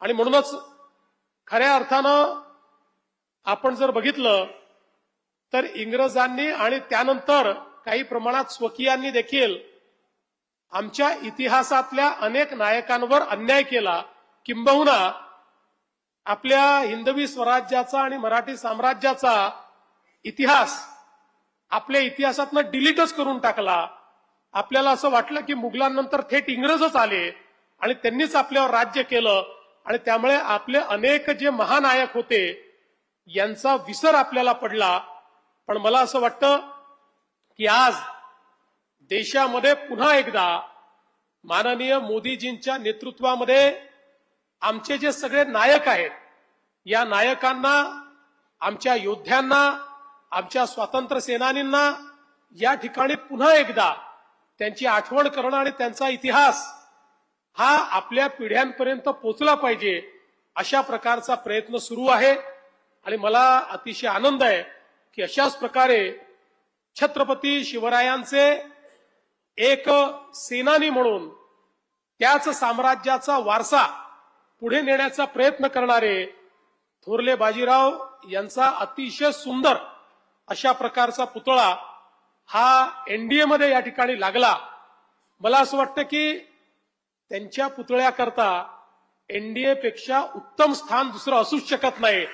आणि म्हणूनच खऱ्या अर्थानं आपण जर बघितलं तर इंग्रजांनी आणि त्यानंतर काही प्रमाणात स्वकीयांनी देखील आमच्या इतिहासातल्या अनेक नायकांवर अन्याय केला. किंबहुना आपल्या हिंदवी स्वराज्याचा आणि मराठी साम्राज्याचा इतिहास आपल्या इतिहासातनं डिलीटच करून टाकला. आपल्याला असं वाटलं की मुघलांनंतर थेट इंग्रजच आले आणि त्यांनीच आपल्यावर राज्य केलं. आणि त्यामुळे आपले अनेक जे महानायक होते यांचा विसर आपल्याला पडला. पण मला असं वाटतं की आज देशामध्ये पुन्हा एकदा माननीय मोदीजींच्या नेतृत्वामध्ये आमचे जे सगळे नायक आहेत या नायकांना आमच्या योद्ध्यांना आमच्या स्वातंत्र्य सेनानींना या ठिकाणी पुन्हा एकदा त्यांची आठवण करणं आणि त्यांचा इतिहास हा आपल्या पिढ्यांपर्यंत पोचला पाहिजे अशा प्रकारचा प्रयत्न सुरू आहे. आणि मला अतिशय आनंद आहे की अशाच प्रकारे छत्रपती शिवरायांचे एक सेनानी म्हणून त्याच साम्राज्याचा वारसा पुढे नेण्याचा प्रयत्न करणारे थोरले बाजीराव यांचा अतिशय सुंदर अशा प्रकारचा पुतळा हा एनडीए मध्ये या ठिकाणी लागला. मला असं वाटतं की त्यांच्या पुतळ्याकरता एनडीए पेक्षा उत्तम स्थान दुसरं असूच शकत नाही